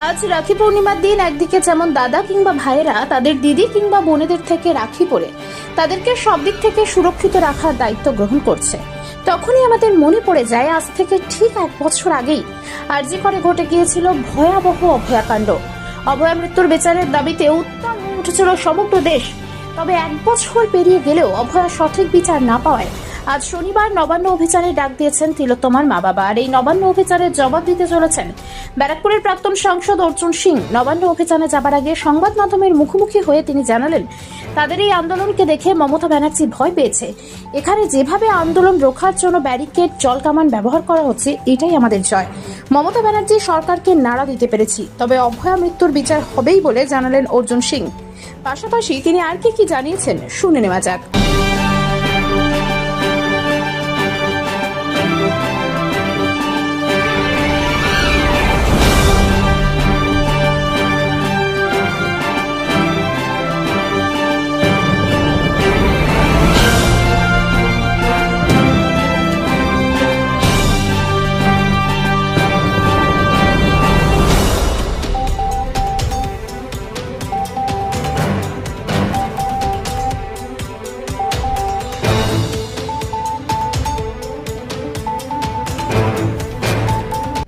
আজ রাখি পূর্ণিমার দিন, একদিকে যেমন দাদা কিংবা ভাইয়েরা তাদের দিদি কিংবা বোনেদের থেকে রাখি পরে তাদেরকে সব দিক থেকে সুরক্ষিত রাখার দায়িত্ব গ্রহণ করছে। তখনই আমাদের মনে পড়ে যায়, আজ থেকে ঠিক এক বছর আগেই আর আরজি করে ঘটে গিয়েছিল ভয়াবহ অভয়াকাণ্ড। অভয়া মৃত্যুর বিচারের দাবিতে উত্তাল হয়ে উঠেছিল সমগ্র দেশ। তবে এক বছর পেরিয়ে গেলেও অভয়া সঠিক বিচার না পাওয়ায় আজ শনিবার নবান্ন অভিযানে ডাক দিয়েছেন তিলোত্তমার মা বাবা, আর এই নবান্ন অভিযানের জবাব দিতে চলেছেন ব্যারাকপুরের প্রাক্তন সাংসদ অর্জুন সিং। নবান্ন অভিযানে যাবার আগে সংবাদ মাধ্যমের মুখোমুখি হয়ে তিনি জানালেন, তাদের এই আন্দোলনকে দেখে মমতা ব্যানার্জি ভয় পেয়েছে। এখানে যেভাবে আন্দোলন রোখার জন্য ব্যারিকেড জলকামান ব্যবহার করা হচ্ছে, এটাই আমাদের জয়। মমতা ব্যানার্জি সরকারকে নাড়া দিতে পেরেছি, তবে অভয়া মৃত্যুর বিচার হবেই বলে জানালেন অর্জুন সিং। পাশাপাশি তিনি আর কি কি জানিয়েছেন, শুনে নেওয়া যাক।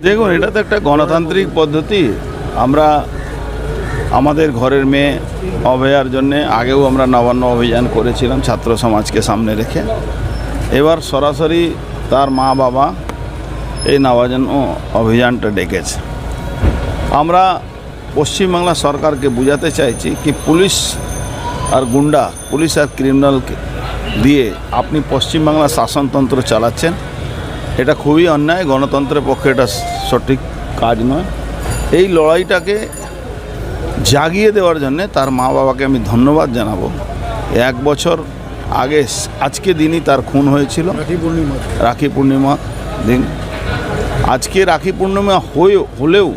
দেখুন, এটা তো একটা গণতান্ত্রিক পদ্ধতি। আমরা আমাদের ঘরের মেয়ে অভয়ার জন্যে আগেও আমরা নবান্ন অভিযান করেছিলাম ছাত্র সমাজকে সামনে রেখে। এবার সরাসরি তার মা বাবা এই নবান্ন অভিযানটা ডেকেছে। আমরা পশ্চিমবাংলা সরকারকে বোঝাতে চাইছি কি পুলিশ আর গুন্ডা, পুলিশ আর ক্রিমিনালকে দিয়ে আপনি পশ্চিমবাংলা শাসনতন্ত্র চালাচ্ছেন। এটা খুবই অন্যায় গণতন্ত্রের পক্ষে এটা সঠিক কাজ নয়। এই লড়াইটাকে জাগিয়ে দেওয়ার জন্যে তার মা বাবাকে আমি ধন্যবাদ জানাব। এক বছর আগে আজকে দিনই তার খুন হয়েছিল। রাখি পূর্ণিমা। রাখি পূর্ণিমা দিন। আজকে রাখি পূর্ণিমা হয়ে হলেও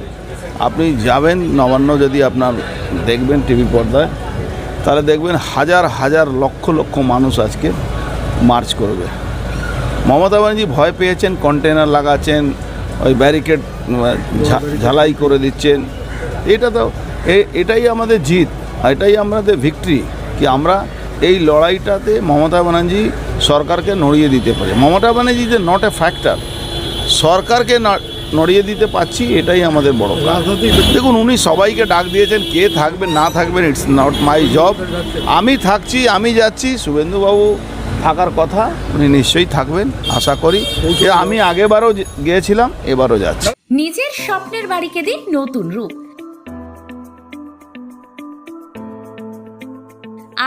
আপনি যাবেন নবান্ন যদি আপনার দেখবেন টিভি পর্দায় তাহলে দেখবেন হাজার হাজার লক্ষ লক্ষ মানুষ আজকে মার্চ করবে। মমতা ব্যানার্জি ভয় পেয়েছেন কন্টেনার লাগাচ্ছেন, ওই ব্যারিকেড ঝালাই করে দিচ্ছেন। এটা তো এটাই আমাদের জিত এটাই আমাদের ভিক্টরি কি আমরা এই লড়াইটাতে মমতা ব্যানার্জি সরকারকে নড়িয়ে দিতে পারি। মমতা ব্যানার্জি যে নট এ ফ্যাক্টর সরকারকে নড়িয়ে দিতে পারছি, এটাই আমাদের বড় দেখুন, উনি সবাইকে ডাক দিয়েছেন, কে থাকবেন না থাকবেন ইটস নট মাই জব আমি থাকছি, আমি যাচ্ছি, শুভেন্দুবাবু থাকার কথা উনি নিশ্চয়ই থাকবেন, আশা করি। আমি আগেবারও গিয়েছিলাম, এবারও যাচ্ছি। নিজের স্বপ্নের বাড়িকে দিন নতুন রূপ।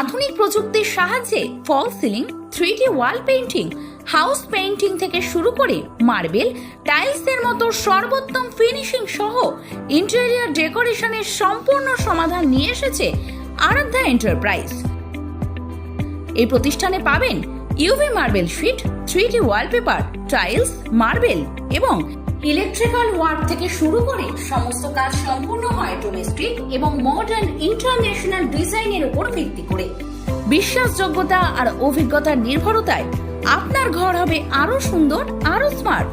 আধুনিক প্রযুক্তির সাহায্যে false ceiling three D wall painting house painting থেকে শুরু করে মার্বেল, টাইলস টাইলসের মতো সর্বোত্তম ফিনিশিং সহ ইন্টেরিয়ার ডেকোরেশনের সম্পূর্ণ সমাধান নিয়ে এসেছে আরাধ্যা এন্টারপ্রাইজ। এই প্রতিষ্ঠানে পাবেন UV marble sheet three D wallpaper tiles marble এবং ইলেকট্রিক্যাল ওয়ার্ক থেকে শুরু করে সমস্ত কাজ সম্পূর্ণ হয় ডোমেস্টিক এবং মডার্ন ইন্টারন্যাশনাল ডিজাইনের উপর ভিত্তি করে। বিশ্বাসযোগ্যতা আর অভিজ্ঞতার নির্ভরতায় আপনার ঘর হবে আরও সুন্দর, আরও স্মার্ট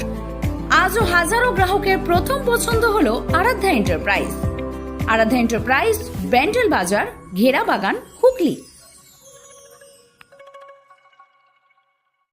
আজও হাজারো গ্রাহকের প্রথম পছন্দ হলো আরাধ্যা এন্টারপ্রাইজ আরাধ্যা এন্টারপ্রাইজ ব্যান্ডেল বাজার, ঘেরা বাগান, হুগলি।